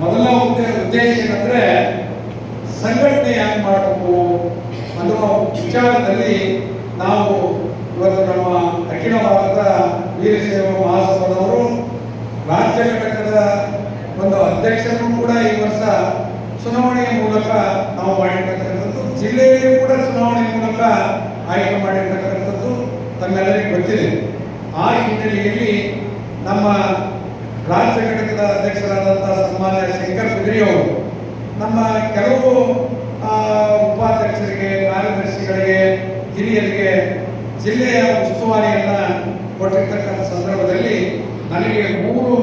ಮೊದಲ ಉದ್ದೇ- ಉದ್ದೇಶ ಏನಂದ್ರೆ ಸಂಘಟನೆ ಯಾಕೆ ಮಾಡಬೇಕು ಅನ್ನೋ ವಿಚಾರದಲ್ಲಿ ನಾವು ಇವತ್ತು ನಮ್ಮ ಅಖಿಲ ಭಾರತ ವೀರಶೈವ ಮಹಾಸಭಾದವರು, ರಾಜ್ಯ ಘಟಕದ ಒಂದು ಅಧ್ಯಕ್ಷರು ಕೂಡ ಈ ವರ್ಷ ಚುನಾವಣೆಯ ಮೂಲಕ ನಾವು ಮಾಡಿರ್ತಕ್ಕಂಥದ್ದು, ಜಿಲ್ಲೆಯಲ್ಲಿ ಕೂಡ ಚುನಾವಣೆ ಮೂಲಕ ಆಯ್ಕೆ ಮಾಡಿರ್ತಕ್ಕಂಥದ್ದು ತಮ್ಮೆಲ್ಲರಿಗೂ ಗೊತ್ತಿದೆ. ಆ ಹಿನ್ನೆಲೆಯಲ್ಲಿ ನಮ್ಮ ರಾಜ್ಯ ಘಟಕದ ಅಧ್ಯಕ್ಷರಾದಂತಹ ಸನ್ಮಾನ್ಯ ಶಂಕರ್ ಅವರು ನಮ್ಮ ಕೆಲವು ಉಪಾಧ್ಯಕ್ಷರಿಗೆ, ಕಾರ್ಯದರ್ಶಿಗಳಿಗೆ, ಹಿರಿಯರಿಗೆ ಜಿಲ್ಲೆಯ ಉಸ್ತುವಾರಿಯನ್ನ ಕೊಟ್ಟಿರ್ತಕ್ಕಂಥ ಸಂದರ್ಭದಲ್ಲಿ ನನಗೆ ಮೂರು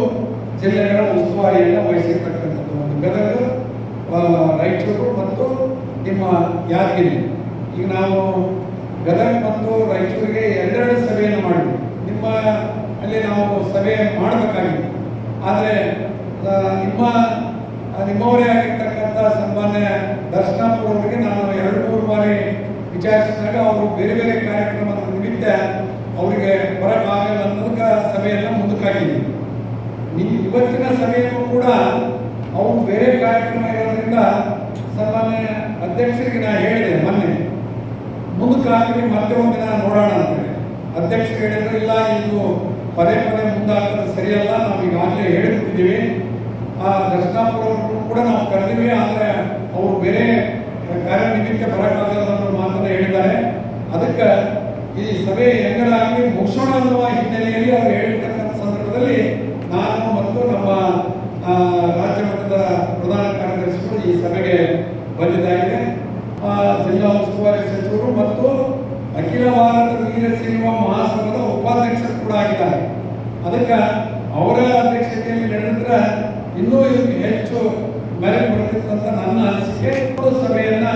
ಜಿಲ್ಲೆಗಳ ಉಸ್ತುವಾರಿಯನ್ನು ವಹಿಸಿರ್ತಕ್ಕಂಥದ್ದು. ಒಂದು ಗದಗ ರಾಯಚೂರು ಮತ್ತು ನಿಮ್ಮ ಯಾದಗಿರಿ. ಈಗ ನಾವು ಗದಗ ಮತ್ತು ರಾಯಚೂರಿಗೆ ಎರಡೆರಡು ಸಭೆಯನ್ನು ಮಾಡಿದ್ವಿ. ನಿಮ್ಮ ಅಲ್ಲಿ ನಾವು ಸಭೆ ಮಾಡಬೇಕಾಗಿತ್ತು. ಆದರೆ ನಿಮ್ಮ ನಿಮ್ಮವರೇ ಆಗಿರ್ತಕ್ಕಂಥ ದರ್ಶನ ಪೂರ್ವಕ್ಕೆ ನಾನು ಎರಡು, ಮೂರು ಬಾರಿ ವಿಚಾರಿಸಿದಾಗ ಅವರು ಬೇರೆ ಬೇರೆ ಕಾರ್ಯಕ್ರಮದ ನಿಮಿತ್ತ ಅವರಿಗೆ ಬರೋಕ್ಕಾಗಲ್ಲ ಅನ್ನೋದಕ್ಕೆ ಸಭೆಯನ್ನು ಮುಂದಕ್ಕಾಗಿದೆ. ನೀವು ಇವತ್ತಿನ ಸಭೆಯನ್ನು ಕೂಡ ಅವರು ಬೇರೆ ಕಾರ್ಯಕ್ರಮ ಇರೋದ್ರಿಂದ ಸನ್ಮಾನ್ಯ ಅಧ್ಯಕ್ಷರಿಗೆ ನಾನು ಹೇಳಿದೆ ಮೊನ್ನೆ. ಮುಂದಕ್ಕಾಗಿ ಮತ್ತೆ ಒಂದಿನ ನೋಡೋಣ ಅಂತೇಳಿ ಅಧ್ಯಕ್ಷರು ಹೇಳಿದ್ರು, ಇಲ್ಲ, ಇದು ಪದೇ ಪದೇ ಮುಂದಾಗ ಸರಿಯಲ್ಲ, ನಾವು ಈಗಾಗಲೇ ಹೇಳಿಬಿಟ್ಟಿದ್ದೀವಿ ಆ ದರ್ಶನಾಪುರವನ್ನು ಕೂಡ ನಾವು ಕರೆದಿವಿ, ಆದರೆ ಅವರು ಬೇರೆ ಕಾರ್ಯನಿಮಿತ್ತ ಬರೋಕ್ಕಾಗಲ್ಲ ಅನ್ನೋ ಮಾತನ್ನು ಹೇಳಿದ್ದಾರೆ. ಅದಕ್ಕೆ ಈ ಸಭೆ ಹೆಂಗಲಾಗಲಿ ಮುಗಿಸೋಣ ಅನ್ನುವ ಹಿನ್ನೆಲೆಯಲ್ಲಿ ಅವರು ಹೇಳಿರ್ತಕ್ಕಂಥ ಸಂದರ್ಭದಲ್ಲಿ ನಾನು ಮತ್ತು ನಮ್ಮ ರಾಜ್ಯ ಮಟ್ಟದ ಪ್ರಧಾನ ಕಾರ್ಯದರ್ಶಿಗಳು ಈ ಸಭೆಗೆ ಬಂದಿದ್ದಾಗಿದೆ. ಜಿಲ್ಲಾ ಉಸ್ತುವಾರಿ ಸಚಿವರು ಮತ್ತು ಅಖಿಲ ಭಾರತ ವೀರ ಆಗಿದ್ದಾರೆ ಅದಕ್ಕೆ ಅವರ ಅಧ್ಯಕ್ಷತೆಯಲ್ಲಿ ನಡೆದ್ರೆ ಇನ್ನೂ ಇದಕ್ಕೆ ಹೆಚ್ಚು ಮರೆ ಅಂತ ನನ್ನ ಅನಿಸಿಕೆ. ಸಭೆಯನ್ನ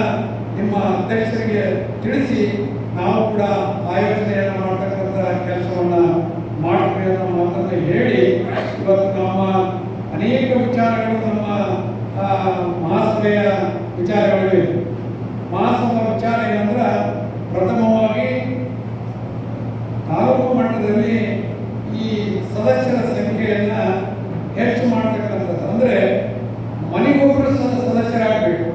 ನಿಮ್ಮ ಅಧ್ಯಕ್ಷರಿಗೆ ತಿಳಿಸಿ ನಾವು ಕೂಡ ಆಯೋಜನೆಯನ್ನು ಮಾಡ್ತಕ್ಕಂಥ ಕೆಲಸವನ್ನ ಮಾಡ್ತೀವಿ ಅನ್ನೋ ಮಾತನ್ನು ಹೇಳಿ ಇವತ್ತು ನಮ್ಮ ಅನೇಕ ವಿಚಾರಗಳು ನಮ್ಮ ಆ, ಮಹಾಸಭೆಯ ವಿಚಾರಗಳಿವೆ ಮಹಾಸಭಾ ವಿಚಾರ ಏನಂದ್ರೆ ಪ್ರಥಮವಾಗಿ ತಾಲೂಕು ಮಟ್ಟದಲ್ಲಿ ಈ ಸದಸ್ಯರ ಸಂಖ್ಯೆಯನ್ನ ಹೆಚ್ಚು ಮಾಡ್ತಕ್ಕಂಥದ್ದು ಅಂದ್ರೆ ಮನೆಗೊಬ್ಬರು ಸದ- ಸದಸ್ಯರಾಗಬೇಕು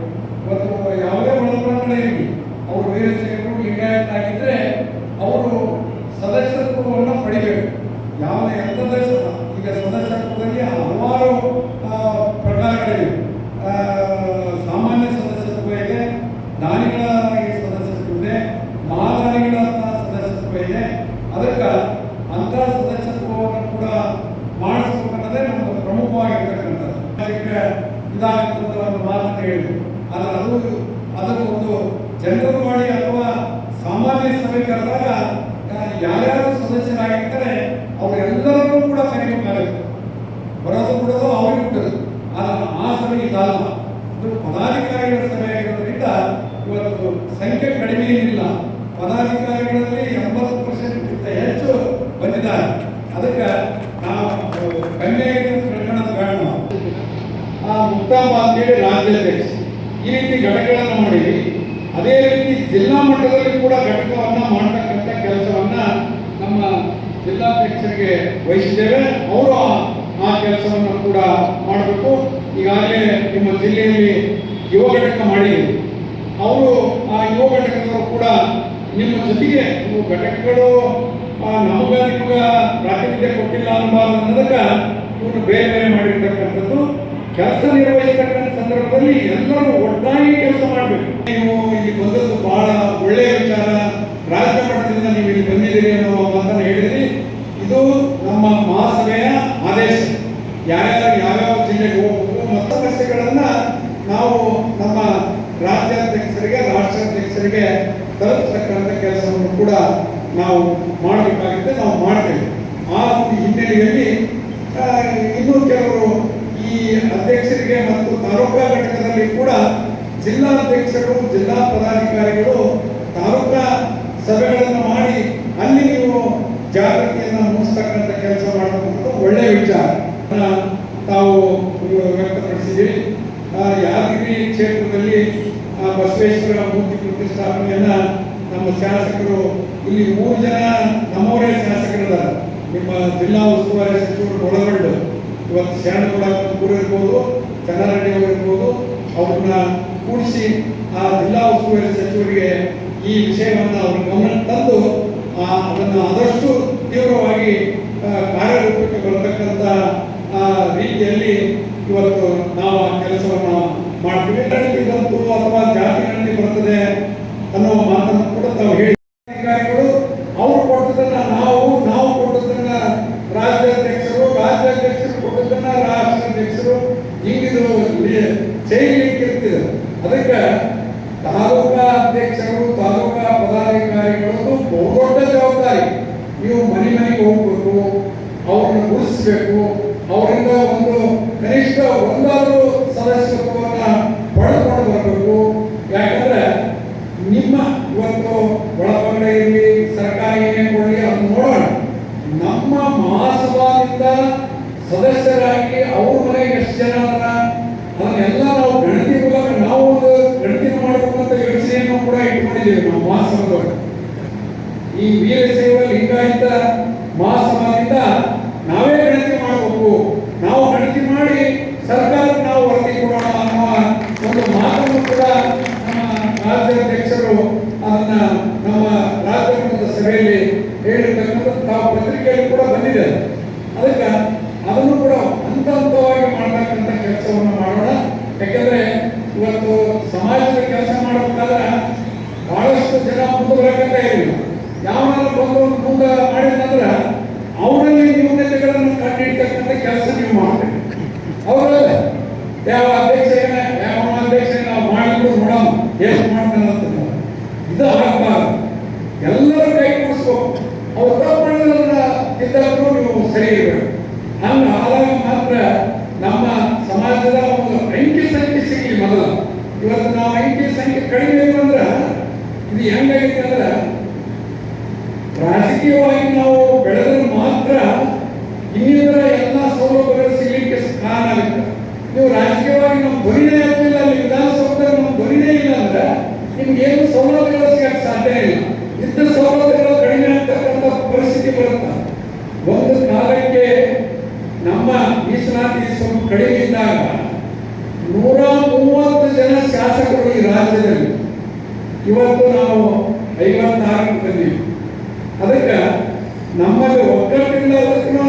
ಇವತ್ತು ಯಾವುದೇ ಒಳಪಂಗಡ ಇರಲಿ ಅವರು ವೀರಶೈವರು ಲಿಂಗಾಯತರಾಗಿದ್ರೆ ಅವರು ಸದಸ್ಯತ್ವವನ್ನು ಪಡಿಬೇಕು ಯಾವುದೇ ಎಂಥದ್ದೇ ಸಹ ಈಗ ಸದಸ್ಯತ್ವದಲ್ಲಿ ಹಲವಾರು ಆ, ಪ್ರಕಾರಗಳಿವೆ ಆ, ಸಾಮಾನ್ಯ ಸದಸ್ಯತ್ವ ಇದೆ ದಾನಿಗಳ ಸದಸ್ಯತ್ವ ಇದೆ ಮಹಾದಾನಿಗಳ ಸದಸ್ಯತ್ವ ಇದೆ ಅದಕ್ಕೆ ಅಂತ ಸದಸ್ಯತ್ವವನ್ನು ಕೂಡ ಮಾಡಿಸ್ಬೇಕನ್ನೋದೇ ನಮ್ಮದು ಪ್ರಮುಖವಾಗಿರ್ತಕ್ಕಂಥದ್ದು ಅದಕ್ಕೆ ಇದಾಗುತ್ತದೆ ಒಂದು ಮಾತನ್ನು ಹೇಳಿದ್ರು ಆದರೆ ಅದು ಅದನ್ನು ಒಂದು ಜನರಲ್ ಮಾಡಿ ಅಥವಾ ಸಾಮಾನ್ಯ ಸಭೆ ಕರೆದಾಗ ಯಾರ್ಯಾರು ಸದಸ್ಯರಾಗಿರ್ತಾರೆ, ಅವರೆಲ್ಲರನ್ನೂ ಕೂಡ ಕರಿಬೇಕಾಗುತ್ತೆ ಬರೋದು ಬಿಡೋದು ಅವ್ರಿಗೆ ಬಿಟ್ಟದು ಆದರೆ ಆ ಸಭೆ ಇದಲ್ಲ. ಇದು ಪದಾಧಿಕಾರಿಗಳ ಸಭೆ ಆಗಿರೋದ್ರಿಂದ ಇವತ್ತು ಸಂಖ್ಯೆ ಕಡಿಮೆ ಇಲ್ಲ ಪದಾಧಿಕಾರಿಗಳಲ್ಲಿ ಎಂಬತ್ತು ಪರ್ಸೆಂಟ್ಗಿಂತ ಹೆಚ್ಚು ಬಂದಿದ್ದಾರೆ. ಅದಕ್ಕೆ ನಾವು ಕಮ್ಮಿ ಆಗಿದೆ ಅಂತ ತಿಳ್ಕೊಳ್ಳೋದು ಬೇಡ ನಾವು ಆ ಮುಕ್ತ ಅಂತೇಳಿ ರಾಜ್ಯಾಧ್ಯಕ್ಷ ಈ ರೀತಿ ಘಟಕಗಳನ್ನು ಮಾಡಿವಿ ಅದೇ ರೀತಿ ಜಿಲ್ಲಾ ಮಟ್ಟದಲ್ಲಿ ಕೂಡ ಘಟಕವನ್ನು ಮಾಡತಕ್ಕಂಥ ಕೆಲಸವನ್ನ ನಮ್ಮ ಜಿಲ್ಲಾಧ್ಯಕ್ಷರಿಗೆ ವಹಿಸಿದ್ದೇವೆ. ಅವರು ಆ- ಕೆಲಸವನ್ನು ಕೂಡ ಮಾಡಬೇಕು. ಈಗಾಗಲೇ ನಿಮ್ಮ ಜಿಲ್ಲೆಯಲ್ಲಿ ಯುವ ಘಟಕ ಮಾಡಿದ್ದೀವಿ ಅವರು ಆ ಯುವ ಘಟಕದವರು ಕೂಡ ನಿಮ್ಮ ಜೊತೆಗೆ ನೀವು ಘಟಕಗಳು ನಮಗ ನಿಮಗ ಪ್ರಾತಿನಿಧ್ಯ ಕೊಟ್ಟಿಲ್ಲ ಅನ್ನುವ ಅನ್ನೋದಕ್ಕೆ ಇವರು ಬೇರೆ ಬೇರೆ ಮಾಡಿರ್ತಕ್ಕಂಥದ್ದು. ಕೆಲಸ ನಿರ್ವಹಿಸತಕ್ಕಂಥ ಸಂದರ್ಭದಲ್ಲಿ ಎಲ್ಲರೂ ಒಟ್ಟಾಗಿ ಕೆಲಸ ಮಾಡಬೇಕು. ನೀವು ಇಲ್ಲಿ ಬಂದದ್ದು ಬಹಳ ಒಳ್ಳೆಯ ವಿಚಾರ. ರಾಜ್ಯ ಮಟ್ಟದಿಂದ ನೀವು ಇಲ್ಲಿ ಬಂದಿದ್ದೀರಿ ಅನ್ನೋ ಮಾತನ್ನು ಹೇಳಿದ್ರಿ. ಇದು ನಮ್ಮ ಮಹಾಸಭೆಯ ಆದೇಶ. ಯಾರ್ಯಾರು ಯಾವ್ಯಾವ ಜಿಲ್ಲೆಗೆ ಹೋಗಬೇಕು ಮತ್ತು ಸಮಸ್ಯೆಗಳನ್ನ ನಾವು ನಮ್ಮ ರಾಜ್ಯಾಧ್ಯಕ್ಷರಿಗೆ, ರಾಷ್ಟ್ರಾಧ್ಯಕ್ಷರಿಗೆ ತಲುಪಿಸತಕ್ಕಂಥ ಕೆಲಸವನ್ನು ಕೂಡ ನಾವು ಮಾಡಬೇಕಾಗಿದೆ ನಾವು ಮಾಡ್ತೇವೆ. ಆ ಒಂದು ಹಿನ್ನೆಲೆಯಲ್ಲಿ ಇನ್ನೂ ಕೆಲವರು ಅಧ್ಯಕ್ಷರಿಗೆ ಮತ್ತು ತಾಲೂಕಾ ಘಟಕದಲ್ಲಿ ಕೂಡ ಜಿಲ್ಲಾಧ್ಯಕ್ಷರು ಜಿಲ್ಲಾ ಪದಾಧಿಕಾರಿಗಳು ತಾಲೂಕಾ ಸಭೆಗಳನ್ನು ಮಾಡಿ ಅಲ್ಲಿ ನೀವು ಜಾಗೃತಿಯನ್ನು ಮೂಡಿಸ್ತಕ್ಕಂಥ ಕೆಲಸ ಮಾಡಬೇಕು ಒಳ್ಳೆಯ ವಿಚಾರ. ತಾವು ವ್ಯಕ್ತಪಡಿಸಿದ್ದೀವಿ. ಯಾದಗಿರಿ ಕ್ಷೇತ್ರದಲ್ಲಿ ಬಸವೇಶ್ವರ ಮೂರ್ತಿ ಪ್ರತಿಷ್ಠಾಪನೆಯನ್ನ ನಮ್ಮ ಶಾಸಕರು, ಇಲ್ಲಿ ಮೂರು ಜನ ನಮ್ಮವರೇ ಶಾಸಕರಿದ್ದಾರೆ. ನಿಮ್ಮ ಜಿಲ್ಲಾ ಉಸ್ತುವಾರಿ ಸಚಿವರು ಒಳಗೊಂಡು ಇವತ್ತು ಶರಣಗೌಡ ಕೂಡ ಇರ್ಬೋದು ಚನ್ನಾರೆಡ್ಡಿ ಅವರು ಇರ್ಬೋದು, ಅವ್ರನ್ನ ಕೂಡಿಸಿ ಆ ಜಿಲ್ಲಾ ಉಸ್ತುವಾರಿ ಸಚಿವರಿಗೆ ಈ ವಿಷಯವನ್ನು ಅವ್ರ ಗಮನ ತಂದು ಅದನ್ನು ಆದಷ್ಟು ತೀವ್ರವಾಗಿ ಕಾರ್ಯರೂಪಕ್ಕೆ ಬರತಕ್ಕಂಥ ರೀತಿಯಲ್ಲಿ ಇವತ್ತು ನಾವು ಆ ಕೆಲಸವನ್ನು ಮಾಡ್ತೀವಿ. ಅಥವಾ ಜಾತಿ ಗಣತಿ ಬರ್ತದೆ ಅನ್ನೋ ಮಾತನ್ನು ಕೂಡ ತಾವು ಹೇಳಿ ಅಧಿಕಾರಿಗಳು ಅವ್ರು ಕೊಟ್ಟದನ್ನ ನಾವು ನಾವು ಕೊಟ್ಟದನ್ನ ರಾಜ್ಯಾಧ್ಯಕ್ಷರು ರಾಜ್ಯಾಧ್ಯಕ್ಷರು ಕೊಟ್ಟದನ್ನ ರಾಷ್ಟ್ರಾಧ್ಯಕ್ಷರು ಹಿಂಗಿದು ಚೈಲಿಕ್ಕೆ ಇರ್ತಿದೆ ಅದಕ್ಕೆ ತಾಲೂಕಾ ಅಧ್ಯಕ್ಷರು ತಾಲೂಕಾ ಪದಾಧಿಕಾರಿಗಳು ಬಹುದೊಡ್ಡ ಜವಾಬ್ದಾರಿ ನೀವು ಮನೆ ಮನೆಗೆ ಹೋಗ್ಬೇಕು ಅವ್ರನ್ನ ಗುರುತಿಸ್ಬೇಕು ಅವರಿಂದ ಒಂದು ಕನಿಷ್ಠ ಒಂದಾದರೂ ಸದಸ್ಯತ್ವವನ್ನ ಪಡೆದುಕೊಂಡು ಬರಬೇಕು ಯಾಕಂದ್ರೆ ನಿಮ್ಮ ಇವತ್ತು ಒಳಪಂಗಡ ಇರಲಿ ಸರ್ಕಾರ ಏನೇ ಕೊಡಲಿ ಅದನ್ನ ನೋಡೋಣ ನಮ್ಮ ಮಹಾಸಭಾದಿಂದ ಸದಸ್ಯರಾಗಿ ಅವ್ರ ಮನೆಗೆ ಎಷ್ಟು ಜನ ಅದಾರ ಅದನ್ನೆಲ್ಲ ನಾವು ಗಣತಿ ಮೂಲಕ ನಾವು ಒಂದು ಗಣತಿ ಮಾಡಬೇಕು ಅಂತ ಯೋಚನೆಯನ್ನು ಇಟ್ಕೊಂಡಿದ್ದೀವಿ ನಾವು ಮಹಾಸಭಾದೊಳಗೆ ಈ ವೀರಶೈವ ಲಿಂಗಾಯತ ಮಹಾಸಭಾದಿಂದ ನಾವೇ ಗಣತಿ ಮಾಡಬೇಕು. ನಾವು ಗಣತಿ ಮಾಡಿ ಸರ್ಕಾರಕ್ಕೆ ನಾವು ವರದಿ ಕೊಡೋಣ ಅನ್ನುವ ಒಂದು ಮಾತನ್ನು ಕೂಡ ನಮ್ಮ ರಾಜ್ಯಾಧ್ಯಕ್ಷರು ಅದನ್ನ ನಮ್ಮ ರಾಜ್ಯ ಸಭೆಯಲ್ಲಿ ಹೇಳಿರ್ತಕ್ಕಂಥ ತಾವು ಪತ್ರಿಕೆಯಲ್ಲಿ ಕೂಡ ಬಂದಿದೆ ಅದಕ್ಕೆ ಅದನ್ನು ಕೂಡ ಹಂತ ಹಂತವಾಗಿ ಮಾಡತಕ್ಕಂಥ ಕೆಲಸವನ್ನು ಮಾಡೋಣ. ಯಾಕೆಂದ್ರೆ ಇವತ್ತು ಸಮಾಜದ ಕೆಲಸ ಮಾಡಬೇಕಾದ್ರೆ ಬಹಳಷ್ಟು ಜನ ಮುಂದೆ ಬರಕಂತ ಯಾವನಾದ್ರು ಬಂದು ಮುಂದೆ ಮಾಡಿದಂದ್ರೆ ಅವರಲ್ಲಿ ನ್ಯೂನತೆಗಳನ್ನು ಕಂಡುಹಿಡ್ತಕ್ಕಂಥ ಕೆಲಸ ನೀವು ಮಾಡಬೇಕು. ಅವರಲ್ಲ ಯಾವ ಅಧ್ಯಕ್ಷ ಯಾವ ಅಧ್ಯಕ್ಷ ನಾವು ಮಾಡಿದ್ರು ನೋಡೋಣ ಎಷ್ಟು ಮಾಡ್ತಾನೆ ಅಂತ ಇದು ಆಗಬಾರ್ದು ಎಲ್ಲರೂ ಕೈ ಕೊಡಿಸ್ಬೇಕು ಅವ್ರು ತಪ್ಪು ತಿದ್ದಕ್ಕೂ ನೀವು ಸರಿ ಇರಬೇಕು ಹಂಗ ಆದಾಗ ಮಾತ್ರ ನಮ್ಮ ಸಮಾಜದ ಒಂದು ಅಂಕಿ ಸಂಖ್ಯೆ ಸಿಗಲಿ ಮೊದಲ ಇವತ್ತು ನಾವು ಅಂಕಿ ಸಂಖ್ಯೆ ಕಡಿಮೆ ಇಲ್ಲ ಅಂದ್ರೆ ಇದು ಅಂದ್ರೆ ರಾಜಕೀಯವಾಗಿ ನಾವು ಬೆಳೆದ್ರೆ ಮಾತ್ರ ಇನ್ನಿತರ ಎಲ್ಲ ಸೌಲಭ್ಯಗಳು ಸಿಗಲಿಕ್ಕೆ ಕಾರಣ ಆಗುತ್ತೆ. ನೀವು ರಾಜಕೀಯವಾಗಿ ನಮ್ಮ ಧ್ವನಿನೇ ಆಗ್ತಿಲ್ಲ, ಅಲ್ಲಿ ವಿಧಾನಸೌಧದಲ್ಲಿ ನಮ್ಮ ಧ್ವನಿನೇ ಇಲ್ಲ ಅಂದ್ರೆ ನಿಮ್ಗೆ ಏನು ಸೌಲಭ್ಯಗಳು ಸಿಗಕ್ಕೆ ಸಾಧ್ಯ ಇಲ್ಲ. ಇದ್ದ ಸೌಲಭ್ಯಗಳು ಕಡಿಮೆ ಆಗ್ತಕ್ಕಂಥ ಪರಿಸ್ಥಿತಿ ಬರುತ್ತೆ. ಒಂದು ಕಾಲಕ್ಕೆ ನಮ್ಮ ಮೀಸಲಾತಿ ಸ್ವಲ್ಪ ಕಡಿಮೆ ಇದ್ದಾಗ ನೂರ ಮೂವತ್ತು ಜನ ಶಾಸಕರು ಈ ರಾಜ್ಯದಲ್ಲಿ ಇವತ್ತು ನಾವು ಐವತ್ತಾರಕ್ಕೆ ಬಂದೀವಿ ಅದಕ್ಕೆ ನಮ್ಮಲ್ಲಿ ಒಗ್ಗಟ್ಟಿಂದ ಅದಕ್ಕೂ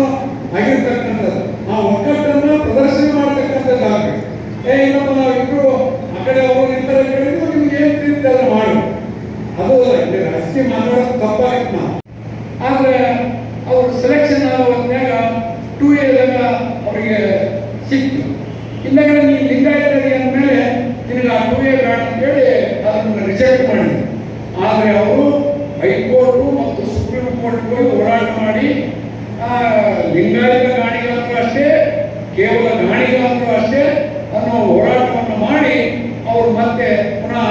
ಆಗಿರ್ತಕ್ಕಂಥದ್ದು. ಆ ಒಗ್ಗಟ್ಟನ್ನು ಪ್ರದರ್ಶನ ಮಾಡ್ತಕ್ಕಂಥದ್ದು ಆಗಬೇಕು ಏ ಇನ್ನೊಬ್ಬ ನಾವಿಬ್ರು ಆ ಕಡೆ ಅವರು ಇತರ ಕೇಳಿದ್ರು ನಿಮ್ಗೆ ಏನು ತಿಳಿದಲ್ಲ ಮಾಡು. ಅದು ರಾಜಕೀಯ ಮಾತಾಡೋದು ತಪ್ಪಾಗಿತ್ತು ನಾವು ಆದರೆ ಅವರು ಸೆಲೆಕ್ಷನ್ ಆಗುವಾಗ ಟೂ ಇಯರ್ದಾಗ ಅವರಿಗೆ ಸಿಕ್ತು. ಇಲ್ಲಾಂದ್ರೆ ನೀವು ಲಿಂಗಾಯತರಿಗೆ ಅಂದಮೇಲೆ ಟೂ ಇಯರ್ ಬೇಡ ಅಂತೇಳಿ ಅದನ್ನು ರಿಜೆಕ್ಟ್ ಮಾಡಿದ್ರು ಆದರೆ ಅವರು ಹೈಕೋರ್ಟು ಮತ್ತು ಸುಪ್ರೀಂ ಕೋರ್ಟ್ಗೆ ಹೋಗಿ ಹೋರಾಟ ಮಾಡಿ ಲಿಂಗಾಯತ ಗಾಣಿಗಳಂತೂ ಅಷ್ಟೇ, ಕೇವಲ ಗಾಣಿಗಳಂತೂ ಅಷ್ಟೇ ಅನ್ನೋ ಹೋರಾಟವನ್ನು ಮಾಡಿ, ಅವರು ಮತ್ತೆ ಪುನಃ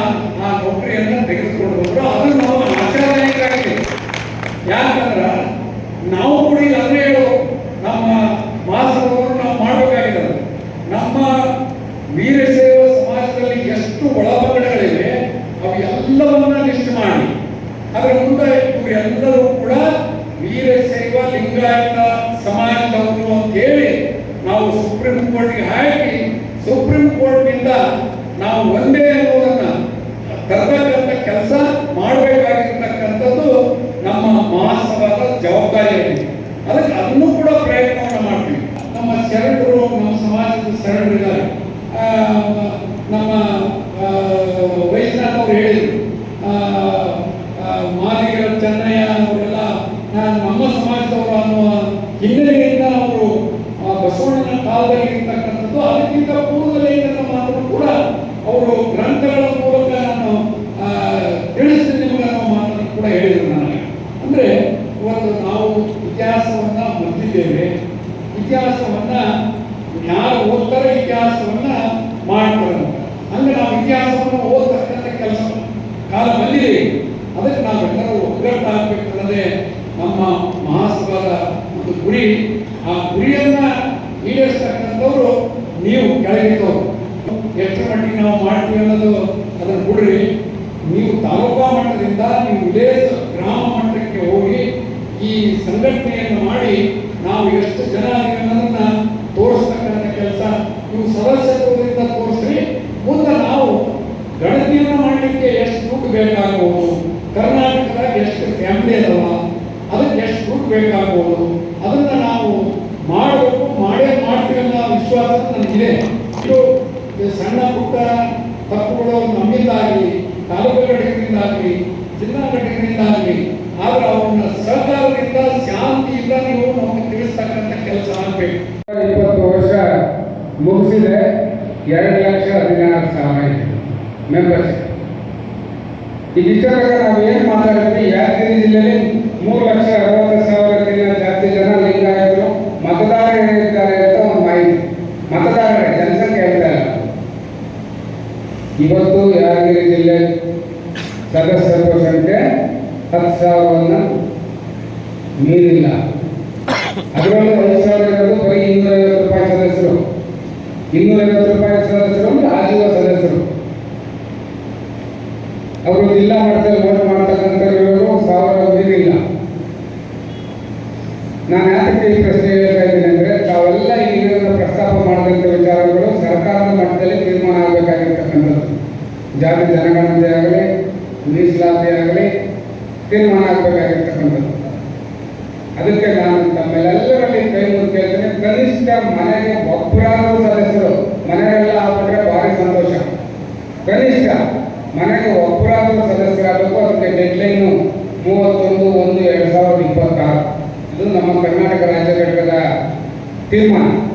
Firman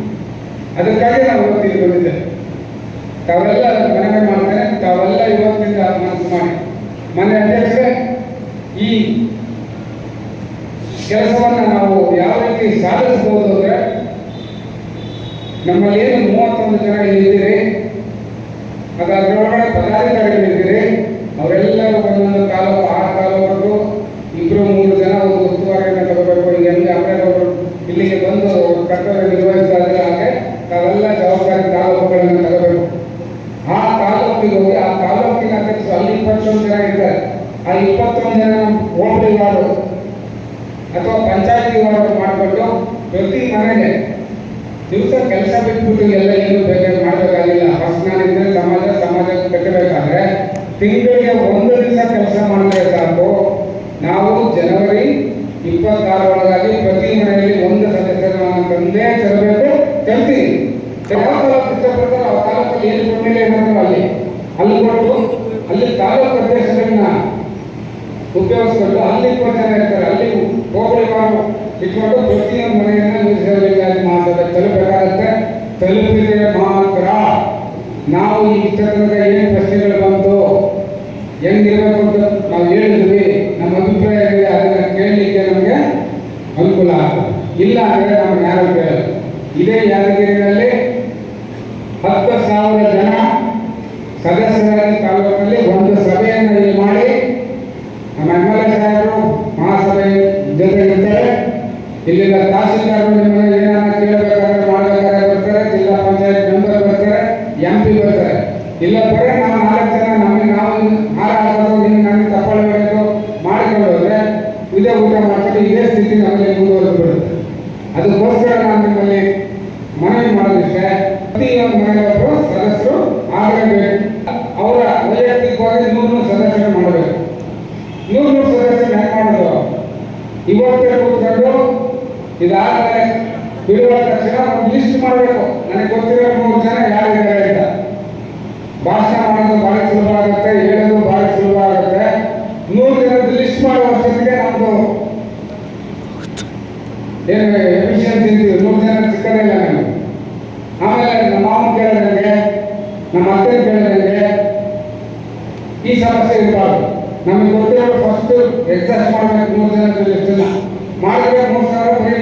ಇಟ್ಕೊಂಡು ಪ್ರತಿಯೊಂದು ಮನೆಯನ್ನು ನ್ಯೂಸ್ಗಳಲ್ಲಿ ಮಾತಾಡ ತಲುಪಬೇಕಾಗತ್ತೆ ತಲುಪಿದರೆ ಮಾತ್ರ. ನಾವು ಈ ಚಿತ್ರತಂತ್ರ ಏನು ಪ್ರಶ್ನೆಗಳು ಬಂತು? ಹೆಂಗಿರಬೇಕು ಅಂತ ನಾವು ಹೇಳಿದ್ವಿ. ನಮ್ಮ ಅಭಿಪ್ರಾಯ ಅದನ್ನು ಕೇಳಲಿಕ್ಕೆ ನಮಗೆ ಅನುಕೂಲ ಆಗ್ತದೆ. ಇಲ್ಲ ಅಂದರೆ ನಮ್ಗೆ ಯಾರು ಕೇಳಲ್ಲ. ಇದೇ ಯಾದಗಿರಿನಲ್ಲಿ ಅದಕ್ಕೋಸ್ಕರ ನಾನು ನಿಮ್ಮಲ್ಲಿ ಮನವಿ ಮಾಡಲಿಕ್ಕೆ ಪ್ರತಿ ಮನೆಯವರು ಸದಸ್ಯರು ಆಗಲೇಬೇಕು. ಅವರ ವೈಯಕ್ತಿಕವಾಗಿ ನೂರು ಸದಸ್ಯರು ಮಾಡಬೇಕು. ನೂರು ಸದಸ್ಯರು ಹೆಂಗೆ ಮಾಡೋದು? ಇವತ್ತೇ ಕೂತ್ಕೊಂಡು ಇದಾದರೆ ಬಿಡುವ ತಕ್ಷಣ ಒಂದು ಲಿಸ್ಟ್ ಮಾಡಬೇಕು. ನನಗೆ ಗೊತ್ತಿರೋ ಮೂರು ಜನ ಯಾರಿದ್ದಾರೆ ಅಂತ. ಭಾಷಣ ಮಾಡೋದು ಭಾಳ ಸುಲಭ ಆಗುತ್ತೆ, ಹೇಳೋದು ಭಾಳ ಸುಲಭ ಆಗುತ್ತೆ. ನೂರು ಜನದ ಲಿಸ್ಟ್ ಮಾಡುವ ಜೊತೆಗೆ ನಮ್ಮದು ಏನು ನಮಗೆ ಗೊತ್ತಿರೋ ಫಸ್ಟ್ ಎಕ್ಸಸ್ ಮಾಡಬೇಕು ಮೂರು ಜನ? ಲಿಸ್ಟನ್ನ ಮಾಡಬೇಕು ಮೂರು ಸಾವಿರ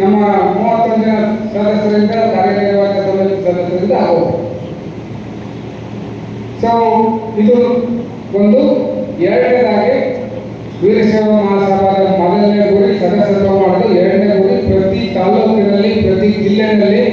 ನಮ್ಮ ಮೂವತ್ತೊಂದು ಜನ ಸದಸ್ಯರಿಂದ ಕಾರ್ಯನಿರ್ವಾಹಕ ಸಮಿತಿ ಸದಸ್ಯರಿಂದ ಆಗೋದು. ಸೊ ಇದು ಒಂದು ಎರಡನೇದಾಗಿ ವೀರಶೈವ ಮಹಾಸಭಾದ ಮೊದಲನೇ ಗುರಿ ಸದಸ್ಯತ್ವ ಮಾಡಲು ಎರಡನೇ ಗುರಿ ಪ್ರತಿ ತಾಲೂಕಿನಲ್ಲಿ, ಪ್ರತಿ ಜಿಲ್ಲೆಯಲ್ಲಿ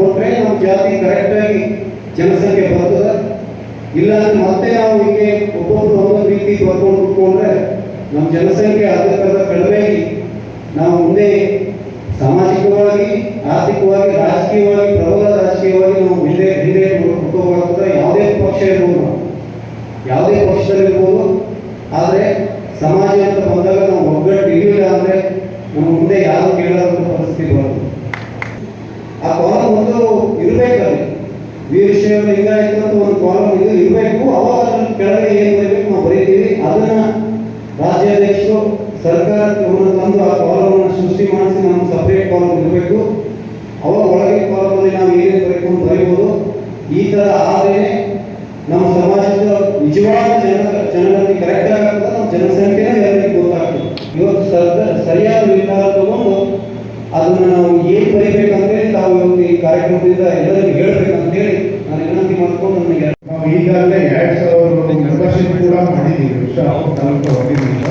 ಕೊಟ್ಟರೆ ನಮ್ಮ ಜಾತಿ ಕರೆಕ್ಟಾಗಿ ಜನಸಂಖ್ಯೆ ಬರ್ತದೆ. ಇಲ್ಲಾಂದ್ರೆ ಮತ್ತೆ ನಾವು ಹೀಗೆ ಒಬ್ಬೊಬ್ರು ಒಂದೊಂದು ರೀತಿ ಬರ್ಕೊಂಡು ಕೂತ್ಕೊಂಡ್ರೆ ನಮ್ಮ ಜನಸಂಖ್ಯೆ ಅದಕ್ಕದ ಕಡಿಮೆಯಾಗಿ ನಾವು ಮುಂದೆ ಸಾಮಾಜಿಕವಾಗಿ, ಆರ್ಥಿಕವಾಗಿ, ರಾಜಕೀಯವಾಗಿ, ಪ್ರಬಲ ರಾಜಕೀಯವಾಗಿ ನಾವು ಹಿಂದೆ ಹಿಂದೆ ಹೋಗ್ಬೇಕಾಗ್ತದೆ ಯಾವುದೇ ಪಕ್ಷ ಇರ್ಬೋದು. ಯಾವುದೇ ಪಕ್ಷದಲ್ಲಿರ್ಬೋದು ಆದರೆ ಸಮಾಜ ಅಂತ ಬಂದಾಗ ನಾವು ಒಗ್ಗಟ್ಟು ಇರಲಿಲ್ಲ ಅಂದರೆ ನಮ್ಮ ಮುಂದೆ ಯಾರು ಕೇಳೋದಂಥ ಪರಿಸ್ಥಿತಿ ಬರೋದು ಆ ಕಾಲಮ್ ಒಂದು ಇರಬೇಕಲ್ಲಿ ವೀರಶೈವ ಲಿಂಗಾಯತ ಅಂತ ಒಂದು ಕಾಲಮ್ ಇದು ಇರಬೇಕು. ಅವಾಗ ಕೆಳಗೆ ಏನು ಬರಬೇಕು ನಾವು ಬರೀತೀವಿ? ಅದನ್ನ ರಾಜ್ಯಾಧ್ಯಕ್ಷರು ಸರ್ಕಾರ ತಂದು ಆ ಕಾಲಮನ್ನು ಸೃಷ್ಟಿ ಮಾಡಿಸಿ ನಮ್ಮ ಸಪ್ರೇಟ್ ಕಾಲಮ್ ಇರಬೇಕು. ಅವಾಗ ಒಳಗಿನ ಕಾಲಮಲ್ಲಿ ನಾವು ಏನು ಬರಬೇಕು ಅಂತ ಬರೀಬೋದು. ಈ ಥರ ಆದರೆ ನಮ್ಮ ಸಮಾಜದ ನಿಜವಾದ ಜನ ಜನಗಣತಿ ಇವತ್ತು ಈ ಕಾರ್ಯಕ್ರಮದಿಂದ ಎಲ್ಲರಿಗೂ ಹೇಳ್ಬೇಕಂತೇಳಿ ನಾನು ವಿನಂತಿ ಮಾಡ್ಕೊಂಡು ನನಗೆ ನಾವು ಈಗಾಗಲೇ ಎರಡ್ ಸಾವಿರ ಮೆಂಬರ್ಶಿಪ್ ಕೂಡ ಮಾಡಿದ್ದೀವಿ ವಿಶ್ವ ತಾಲೂಕು ಹೊರಗಿನಿಂದ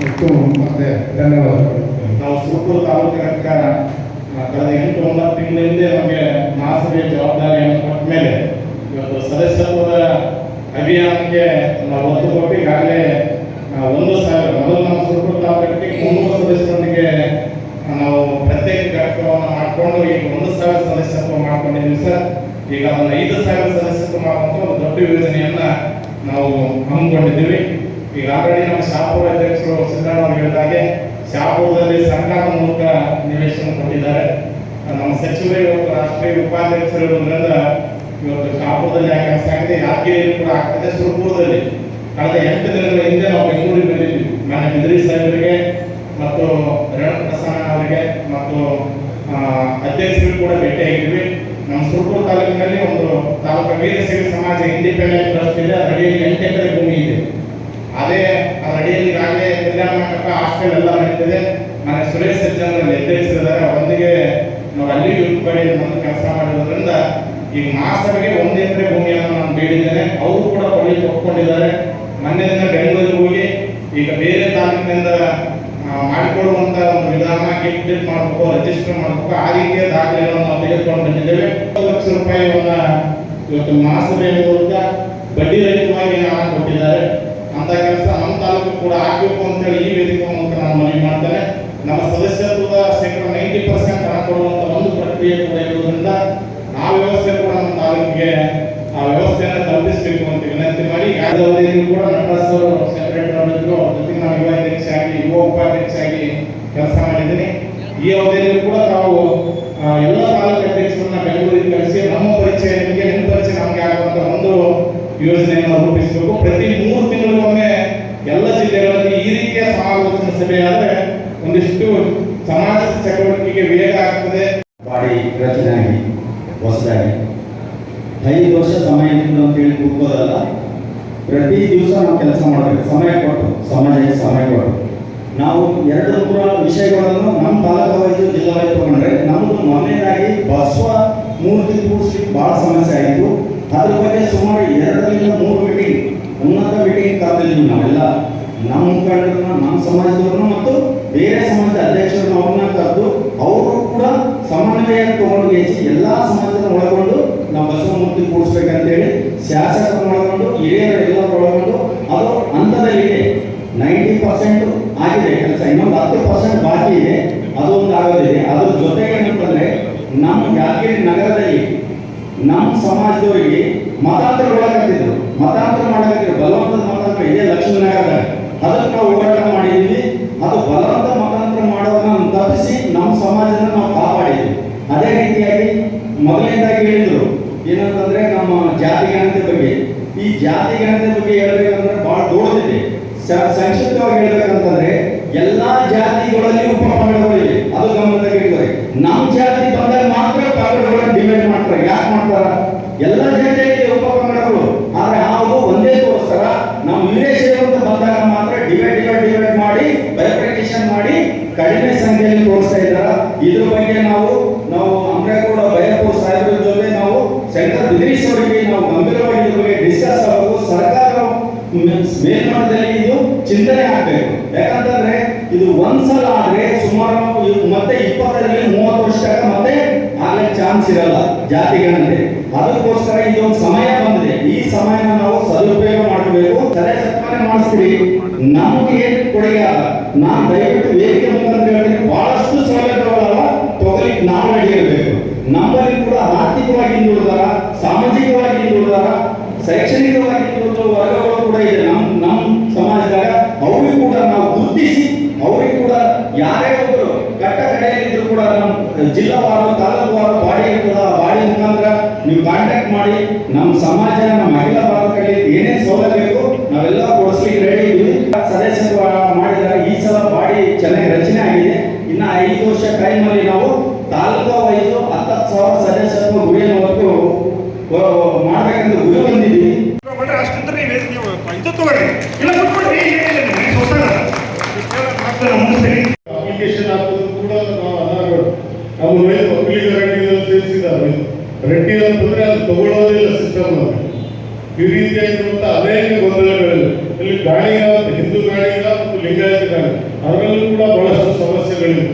ಮತ್ತು ಮತ್ತೆ ಧನ್ಯವಾದಗಳು ನಾವು ಸುತ್ತೂರು ತಾಲೂಕಿನ ಕಳೆದ ಎಂಟು ಒಂಬತ್ತು ತಿಂಗಳಿಂದ ನಮಗೆ ಮಹಾಸಭೆಯ ಜವಾಬ್ದಾರಿಯನ್ನು ಕೊಟ್ಟ ಮೇಲೆ ಇವತ್ತು ಸದಸ್ಯತ್ವದ ಅಭಿಯಾನಕ್ಕೆ ನಾವು ಒತ್ತು ಕೊಟ್ಟು ಈಗಾಗಲೇ ಆ, ಒಂದು ಸಾವಿರ ಮೊದಲು ನಾವು ಸುತ್ತೂರು ತಾಲೂಕಿಗೆ ಮುನ್ನೂರು ಸದಸ್ಯರೊಂದಿಗೆ ನಾವು ಪ್ರತ್ಯೇಕ ಮಾಡಿಕೊಂಡು ಈಗ ಒಂದು ಸಾವಿರ ಸದಸ್ಯತ್ವ ಮಾಡ್ಕೊಂಡಿದ್ದೀವಿ ಸರ್. ಈಗ ಒಂದು ಐದು ಸಾವಿರ ಸದಸ್ಯತ್ವ ಮಾಡುವಂತ ಒಂದು ದೊಡ್ಡ ಯೋಜನೆಯನ್ನ ನಾವು ಹಮ್ಮಿಕೊಂಡಿದ್ದೀವಿ. ಈಗ ಆಲ್ರೆಡಿ ನಮ್ಮ ಶಾಪುರ ಅಧ್ಯಕ್ಷರು ಅವರು ಹೇಳಿದಾಗೆ ಶಾಪುರದಲ್ಲಿ ಸರ್ಕಾರದ ಮೂಲಕ ನಿವೇಶನ ಕೊಟ್ಟಿದ್ದಾರೆ. ನಮ್ಮ ಸಚಿವರು ಇವತ್ತು ರಾಷ್ಟ್ರೀಯ ಉಪಾಧ್ಯಕ್ಷರು ಇರೋದ್ರಿಂದ ಇವತ್ತು ಶಾಪುರದಲ್ಲಿ ಯಾಕೆ ಆಗಿದೆ. ಯಾದಗಿರಿಯಲ್ಲಿ ಕೂಡ ಆಗ್ತದೆ. ಸುರಪುರದಲ್ಲಿ ಕಳೆದ ಎಂಟು ದಿನಗಳ ಹಿಂದೆ ನಾವು ಬೆಂಗಳೂರಿಗೆ ಬಂದಿದ್ವಿ. ಮಾನ್ಯ ಬಿದ್ರಿ ಸಾಹೇಬರಿಗೆ ಮತ್ತು ರೇಣುಪ್ರಸನ್ನ ಅವರಿಗೆ ಮತ್ತು ಅಧ್ಯಕ್ಷರು ಕೂಡ ಭೇಟಿಯಾಗಿದ್ವಿ ನಮ್ಮ ಸುರಪುರ ತಾಲೂಕಿನಲ್ಲಿ ಒಂದು ತಾಲೂಕು ವೀರಶೈವ ಸಮಾಜ ಇಂಡಿಪೆಂಡೆಂಟ್ ಟ್ರಸ್ಟ್ ಇದೆ. ಅದರಡಿಯಲ್ಲಿ ಎಂಟು ಎಕರೆ ಭೂಮಿ ಇದೆ. ಅದೇ ಅದರ ಅಡಿಯಲ್ಲಿ ಈಗಾಗಲೇ ಮಂಟಪ ಹಾಸ್ಟೆಲ್ ಎಲ್ಲ ನಡೀತಿದೆ. ಮನೆ ಸುರೇಶ್ ಸಜ್ಜನ್ ನಿರ್ದೇಶಿಸಿದ್ದಾರೆ ಅವರೊಂದಿಗೆ ನಾವು ಅಲ್ಲಿ ಉತ್ಪಡಿ ಒಂದು ಕೆಲಸ ಮಾಡಿರೋದ್ರಿಂದ ಈ ಮಹಾಸಭೆಗೆ ಒಂದು ಎಕರೆ ಭೂಮಿಯನ್ನು ನಾನು ಬೇಡಿದ್ದೇನೆ. ಅವರು ಕೂಡ ಒಳ್ಳೆ ಒಪ್ಕೊಂಡಿದ್ದಾರೆ. ಮೊನ್ನೆ ದಿನ ಬೆಂಗಳೂರಿಗೆ ಹೋಗಿ ಈಗ ಬೇರೆ ತಾಲೂಕಿನಿಂದ ಆ, ವಿಧಾನ ಗಿಫ್ಟ್ ಮಾಡಬೇಕು, ರಿಜಿಸ್ಟರ್ ಮಾಡಬೇಕು, ಆ ರೀತಿಯ ದಾಖಲೆಗಳನ್ನು ನಾವು ತೆಗೆದುಕೊಂಡು ಬಂದಿದ್ದೇವೆ. ಲಕ್ಷ ರೂಪಾಯಿಯನ್ನ ಇವತ್ತು ಮಹಾಸಭೆ ಮೂಲಕ ಬಡ್ಡಿ ರಹಿತವಾಗಿ ಹಣ ಕೊಟ್ಟಿದ್ದಾರೆ. ಅಂತ ಕೆಲಸ ನಮ್ಮ ತಾಲೂಕು ಕೂಡ ಆಗಬೇಕು ಅಂತೇಳಿ ಈ ವೇದಿಕೆ ಮೂಲಕ ನಾನು ಮನವಿ ಮಾಡ್ತೇನೆ. ನಮ್ಮ ಸದಸ್ಯತ್ವದ ಶೇಕಡ ನೈಂಟಿ ಪರ್ಸೆಂಟ್ ಹಣ ಕೊಡುವಂತ ಒಂದು ಪ್ರಕ್ರಿಯೆ ಕೂಡ ಇರುವುದರಿಂದ ಆ ವ್ಯವಸ್ಥೆ ಕೂಡ ನಮ್ಮ ತಾಲೂಕಿಗೆ ಆ ವ್ಯವಸ್ಥೆಯನ್ನು ತಲುಪಿಸಬೇಕು ಅಂತ ವಿನಂತಿ ಮಾಡಿ ಯಾವುದೇ ಕೂಡ ನಟರಾಜ್ ಅವರು ಸೆಕ್ರೆಟರಿ ಅವರಿದ್ರು ಅವ್ರ ಜೊತೆಗೆ ನಾನು ಯುವ ಅಧ್ಯಕ್ಷ ಆಗಿ, ಯುವ ಉಪಾಧ್ಯಕ್ಷ ಆಗಿ ಕೆಲಸ ಮಾಡಿದ್ದೀನಿ ಈ ಅವಧಿಯಲ್ಲಿ ಕೂಡ ನಾವು ಎಲ್ಲ ತಾಲೂಕು ಅಧ್ಯಕ್ಷರನ್ನ ಬೆಂಗಳೂರಿಗೆ ಕಳಿಸಿ ನಮ್ಮ ಪರಿಚಯ, ನಿಮಗೆ ನಿಮ್ಮ ಪರಿಚಯ ನಮಗೆ ಆಗುವಂತ ಒಂದು ಯೋಜನೆಯನ್ನು ರೂಪಿಸಬೇಕು. ಪ್ರತಿ ಮೂರು ತಿಂಗಳಿಗೊಮ್ಮೆ ಎಲ್ಲ ಜಿಲ್ಲೆಗಳಲ್ಲಿ ಈ ರೀತಿಯ ಸಮಾಲೋಚನೆ ಸಭೆ ಆದರೆ ಒಂದಿಷ್ಟು ಸಮಾಜ ಚಟುವಟಿಕೆಗೆ ವೇಗ ಆಗ್ತದೆ. ಬಾಡಿ ರಚನೆ ಹೊಸದಾಗಿ. ಐದು ವರ್ಷ ಸಮಯ ಅಂತ ಹೇಳಿ ಕೂತ್ಕೋದಲ್ಲ ಪ್ರತಿ ದಿವಸ ನಾವು ಕೆಲಸ ಮಾಡಬೇಕು. ಸಮಯ ಕೊಟ್ಟು ಸಮಾಜಕ್ಕೆ ಸಮಯ ಕೊಟ್ಟು. ನಾವು ಎರಡು ಮೂರ ವಿಷಯಗಳನ್ನು ನಮ್ಮ ತಾಲೂಕು ವೈಸ್ ತಗೊಂಡ್ರೆ ನಮ್ಮದು ಮೊನ್ನೆದಾಗಿ ಬಸವ ಮೂರ್ತಿ ಕೂಡಿಸ್ಲಿಕ್ಕೆ ಭಾಳ ಸಮಸ್ಯೆ ಆಯಿತು ಅದ್ರ ಬಗ್ಗೆ ಸುಮಾರು ಎರಡರಿಂದ ಮೂರು ಮೀಟಿಂಗ್ ಉನ್ನತ ಮೀಟಿಂಗ್ ಕರೆದಿದ್ವಿ ನಾವೆಲ್ಲ. ನಮ್ಮ ಮುಖಂಡರನ್ನ, ನಮ್ಮ ಸಮಾಜದವ್ರನ್ನ ಮತ್ತು ಬೇರೆ ಸಮಾಜದ ಅಧ್ಯಕ್ಷರನ್ನ ಅವ್ರನ್ನ ಕರೆದು, ಅವರು ಕೂಡ ಸಮನ್ವಯ ತಗೊಂಡು ಎಲ್ಲಾ ಸಮಾಜದ ಒಳಗೊಂಡು ನಾವು ಬಸವಮೂರ್ತಿ ಕೂಡಿಸ್ಬೇಕಂತೇಳಿ ಶಾಸಕರನ್ನ ಒಳಗೊಂಡು ಹಿರಿಯರು ಎಲ್ಲ ಒಳಗೊಂಡು ಅದು ಹಂತದಲ್ಲಿದೆ ನೈಂಟಿ ಪರ್ಸೆಂಟ್ ಆಗಿದೆ ಕೆಲಸ ಇನ್ನೊಂದು ಹತ್ತು ಪರ್ಸೆಂಟ್ ಬಾಕಿ ಇದೆ ಅದೊಂದು ಆಗೋದಿದೆ ಅದ್ರ ಜೊತೆಗೆ ಏನಂತಂದ್ರೆ ನಮ್ಮ ಯಾದಗಿರಿ ನಗರದಲ್ಲಿ ನಮ್ಮ ಸಮಾಜದವರಿಗೆ ಮತಾಂತರ ಒಳಗಾಗ್ತಿದ್ರು ಮತಾಂತರ ಮಾಡಕತ್ತಿದ್ರು ಬಲವಂತದ ಮತಾಂತರ ಇದೇ ಲಕ್ಷ್ಮೀನಗರ ಅದಕ್ಕೆ ನಾವು ಹೋರಾಟ ಮಾಡಿದ್ದೀವಿ ಅದು ಬಲವಂತ ಮತಾಂತರ ಮಾಡೋದನ್ನ ತಪ್ಪಿಸಿ ನಮ್ಮ ಸಮಾಜನ ನಾವು ಕಾಪಾಡಿದ್ವಿ ಅದೇ ರೀತಿಯಾಗಿ ಮೊದಲನೇದಾಗಿ ಹೇಳಿದ್ರು ಏನಂತಂದ್ರೆ ನಮ್ಮ ಜಾತಿ ಗಣತೆ ಬಗ್ಗೆ ಈ ಜಾತಿ ಗಣತೆ ಬಗ್ಗೆ ಹೇಳ್ಬೇಕಂದ್ರೆ ಬಹಳ ದೊಡ್ಡದಿದೆ ಸ- ಸಂಕ್ಷಿಪ್ತವಾಗಿ ಹೇಳ್ಬೇಕಂತಂದ್ರೆ ಎಲ್ಲಾ ಜಾತಿಗಳಲ್ಲಿ ಉಪಪಂಗಡಗಳಿವೆ ಅದು ಗಮನದಲ್ಲಿ ಇಟ್ಕೊಳ್ಳಿ ನಮ್ಮ ಜಾತಿ ಬಂದಾಗ ಮಾತ್ರ ಪಂಗಡಗಳನ್ನ ಡಿವೈಡ್ ಮಾಡ್ತಾರೆ ಯಾಕೆ ಮಾಡ್ತಾರ ಎಲ್ಲ ಜಾತಿಯಲ್ಲಿ ಉಪಪಂಗಡಗಳು ಆದ್ರೆ ನಾವು ಒಂದೇ ತೋರಿಸ್ತಾರ ನಾವು ವೀರೇಶ್ವರ ಅಂತ ಬಂದಾಗ ಮಾತ್ರ ಡಿವೈಡ್ ಡಿವೈಡ್ ಡಿವೈಡ್ ಮಾಡಿ ಬೈಫರ್ಕೇಶನ್ ಮಾಡಿ ಕಡಿಮೆ ಸಂಖ್ಯೆಯಲ್ಲಿ ತೋರಿಸ್ತಾ ಇದ್ದಾರ ಇದ್ರ ಬಗ್ಗೆ ನಾವು ನಾವು ಅಮ್ರೇಗೌಡ ಬೈರಪುರ ಸಾಹೇಬ್ರ ಜೊತೆ ನಾವು ಶಂಕರ್ ಬಿದ್ರೀಶ್ ಅವರಿಗೆ ನಾವು ಗಂಭೀರವಾಗಿ ಇದ್ರ ಬಗ್ಗೆ ಡಿಸ್ಕಸ್ ಆಗಬೇಕು ಸರ್ಕಾರ ಮೇಲ್ಮಟ್ಟದಲ್ಲಿ ಇದು ಚಿಂತನೆ ಆಗ್ಬೇಕು ಯಾಕಂತಂದ್ರೆ ಇದು ಒಂದ್ಸಲ ಆದ್ರೆ ಸುಮಾರು ಇವ್ ಮತ್ತೆ ಇಪ್ಪತ್ತರಲ್ಲಿ ಮೂವತ್ತು ವರ್ಷ ತನಕ ಮತ್ತೆ ಆಗ್ಲಿಕ್ಕೆ ಚಾನ್ಸ್ ಇರಲ್ಲ ಜಾತಿ ಗಣತೆ ಇದೊಂದು ಸಮಯ ಬಂದಿದೆ. ಈ ಸಮಯನ ನಾವು ಸದುಪಯೋಗ ಮಾಡಬೇಕು. ತಲೆ ಸತ್ಮಾನ ಮಾಡಿಸ್ತೀವಿ. ನಮ್ಗೆ ಏನು ಕೊಡುಗೆ ನಾನು ದಯವಿಟ್ಟು ವೇದಿಕೆ ಮುಖಾಂತರ ಹೇಳ್ತೀನಿ ಬಹಳಷ್ಟು ಸೌಲಭ್ಯಗಳಲ್ಲ ತಗೊಳ್ಳಿಕ್ಕೆ ನಾವು ರೆಡಿ ಇರಬೇಕು ನಮ್ಮಲ್ಲಿ ಕೂಡ ಆರ್ಥಿಕವಾಗಿ ಹಿಂದುಳಿದಾರ ಸಾಮಾಜಿಕವಾಗಿ ಹಿಂದುಳಿದಾರ ಶೈಕ್ಷಣಿಕವಾಗಿ ಹಿಂದುಳಿದ ವರ್ಗಗಳು ಕೂಡ ಇದೆ. ನಮ್ಮ ನಮ್ಮ ಸಮಾಜದಾಗ ಅವ್ರಿಗೆ ಕೂಡ ನಾವು ಗುರುತಿಸಿ, ಅವ್ರಿಗೆ ಕೂಡ ಯಾರೇ ಒಬ್ಬರು ಕಟ್ಟ ಕಡೆಯಲ್ಲಿದ್ರು ಕೂಡ ನಮ್ಮ ಜಿಲ್ಲಾವಾರು ತಾಲೂಕುವಾರು ಬಾಡಿ ಇರ್ತದ ಬಾಡಿ ಮುಖಾಂತರ ನೀವು ಕಾಂಟ್ಯಾಕ್ಟ್ ಮಾಡಿ ನಮ್ಮ ಸಮಾಜ ನಮ್ಮ ಮಹಿಳಾ ಭಾರತದಲ್ಲಿ ಏನೇನು ಸೌಲಭ್ಯ ಬೇಕು ನಾವೆಲ್ಲ ಕೊಡಿಸ್ಲಿಕ್ಕೆ ರೆಡಿ ಇದ್ವಿ ಸದಸ್ಯರು ಮಾಡಿದ್ದಾರೆ ಈ ಸಲ ಬಾಡಿ ಚೆನ್ನಾಗಿ ರಚನೆ ಆಗಿದೆ ಇನ್ನ ಐದು ವರ್ಷ ಟೈಮಲ್ಲಿ ನಾವು ತಾಲೂಕು ವೈಸು ಹತ್ತತ್ತು ಸಾವಿರ ಸದಸ್ಯತ್ವ ಗುರಿಯನ್ನು ಹೊತ್ತು ಮಾಡ್ಬೇಕಂತ ಗುರಿ ಬಂದಿದ್ದೀವಿ ಬಿಟ್ರೆ ಅಷ್ಟಂದ್ರೆ ನೀವು ನೀವು ಇದು ತಗೊಳ್ರಿ ಇಲ್ಲ ಬಿಟ್ಬಿಡ್ರಿ ಏನಿಲ್ಲ ನಿಮ್ಗೆ ಹೊಸ ಮತ್ತೆ ಮುಗಿಸ್ತೀನಿ ಅಪ್ಲಿಕೇಶನ್ ಹಾಕೋದು ಕೂಡ ನಾವು ಅನಾರೋಗ್ಯ ನಮ್ಮ ರೈತ ಒಕ್ಕಲಿಗ ರೆಡ್ಡಿಗಳನ್ನು ಸೇರಿಸಿದ್ದಾರೆ ರೆಡ್ಡಿ ಅದು. ಸಿಸ್ಟಮ್ ಈ ರೀತಿಯಾಗಿರುವಂತ ಅನೇಕ ಗೊಂದಲಗಳಿವೆ ಇಲ್ಲಿ ಗಾಣಿಗ ಹಿಂದೂ ಗಾಣಿಗ ಮತ್ತು ಲಿಂಗಾಯತ ಗಾಣಿಗ ಅದರಲ್ಲೂ ಕೂಡ ಬಹಳಷ್ಟು ಸಮಸ್ಯೆಗಳಿವೆ.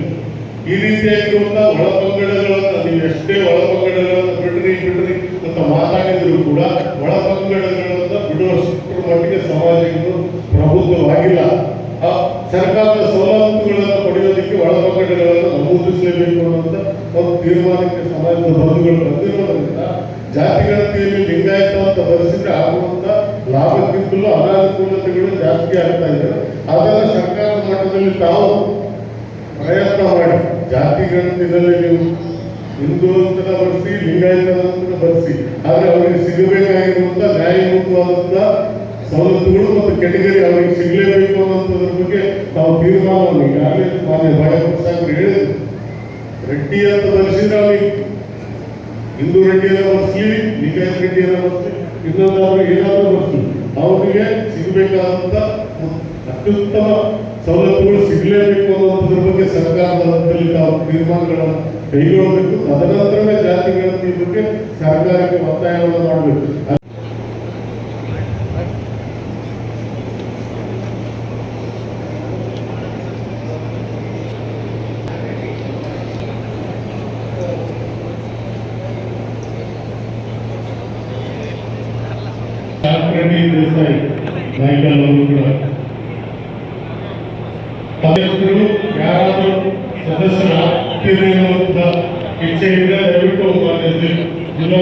ಈ ರೀತಿಯಾಗಿರುವಂತ ಒಳಪಂಗಡಗಳನ್ನ ನೀವು ಎಷ್ಟೇ ಅಂತ ಬಿಡ್ರಿ ಬಿಡ್ರಿ ಅಂತ ಮಾತಾಡಿದ್ರು ಕೂಡ ಒಳಪಂಗಡಗಳನ್ನ ಬಿಡುವಷ್ಟರ ಮಟ್ಟಿಗೆ ಸಮಾಜ ಇನ್ನು ಪ್ರಬುದ್ಧವಾಗಿಲ್ಲ. ಆ ಸರ್ಕಾರದ ಸವಲತ್ತುಗಳನ್ನು ಪಡೆಯೋದಕ್ಕೆ ಒಳಪಂಗಡಗಳನ್ನು ನಮೂದಿಸಲೇಬೇಕು ಅನ್ನುವಂಥ ಒಂದು ತೀರ್ಮಾನಕ್ಕೆ ಸಮಾಜದ ಬಂಧುಗಳು ಬಂದಿರೋದ್ರಿಂದ ಜಾತಿ ಗಣತಿಯಲ್ಲಿ ಲಿಂಗಾಯತ ಅಂತ ಬರೆಸಿದ್ರೆ ಆಗುವಂತ ಲಾಭಕ್ಕಿಂತಲೂ ಅನಾನುಕೂಲತೆಗಳು ಜಾಸ್ತಿ ಆಗ್ತಾ ಇದೆ ಅದನ್ನ ಸರ್ಕಾರ ಮಟ್ಟದಲ್ಲಿ ತಾವು ಪ್ರಯತ್ನ ಮಾಡಿ. ಜಾತಿ ಗಣತಿನಲ್ಲಿ ನೀವು ಹಿಂದೂ ಅಂತ ಬರೆಸಿ, ಲಿಂಗಾಯತ ಅಂತ ಬರೆಸಿ. ಆದ್ರೆ ಅವರಿಗೆ ಸಿಗಬೇಕಾಗಿರುವಂತ ನ್ಯಾಯಯುತವಾದಂತ ಸವಲತ್ತುಗಳು ಮತ್ತು ಕೆಟಗರಿ ಅವರಿಗೆ ಸಿಗಲೇಬೇಕು ಅನ್ನೋದ್ರ ಬಗ್ಗೆ ನಾವು ತೀರ್ಮಾನವನ್ನು ಈಗಾಗಲೇ ಮಾನ್ಯ ಬಾಳೆ ಹೇಳಿದ್ರು. ರೆಡ್ಡಿ ಅಂತ ಬರೆಸಿದ್ರೆ ಅವರಿಗೆ ಹಿಂದೂ ರೆಡ್ಡಿಯನ್ನ ಬರ್ಸ್ಲಿ ಲಿಂಗಾಯತ ರೆಡ್ಡಿಯನ್ನ ಬರ್ಸ್ಲಿ ಇನ್ನೊಂದಾದ್ರೂ ಏನಾದರೂ ಬರ್ಸ್ಲಿ ಅವರಿಗೆ ಸಿಗಬೇಕಾದಂತ ಅತ್ಯುತ್ತಮ ಸವಲತ್ತುಗಳು ಸಿಗಲೇಬೇಕು ಅನ್ನೋದ್ರ ಬಗ್ಗೆ ಸರ್ಕಾರದ ಹಂತದಲ್ಲಿ ನಾವು ತೀರ್ಮಾನಗಳನ್ನು ಕೈಗೊಳ್ಳಬೇಕು. ತದನಂತರವೇ ಜಾತಿ ಗಣತಿ ಬಗ್ಗೆ ಸರ್ಕಾರಕ್ಕೆ ಒತ್ತಾಯವನ್ನು ಮಾಡಬೇಕು. ప్రగతి తెలుస్తాయి. నైకాల్లో కూడా. ఇచ్చే విధంగా జిల్లా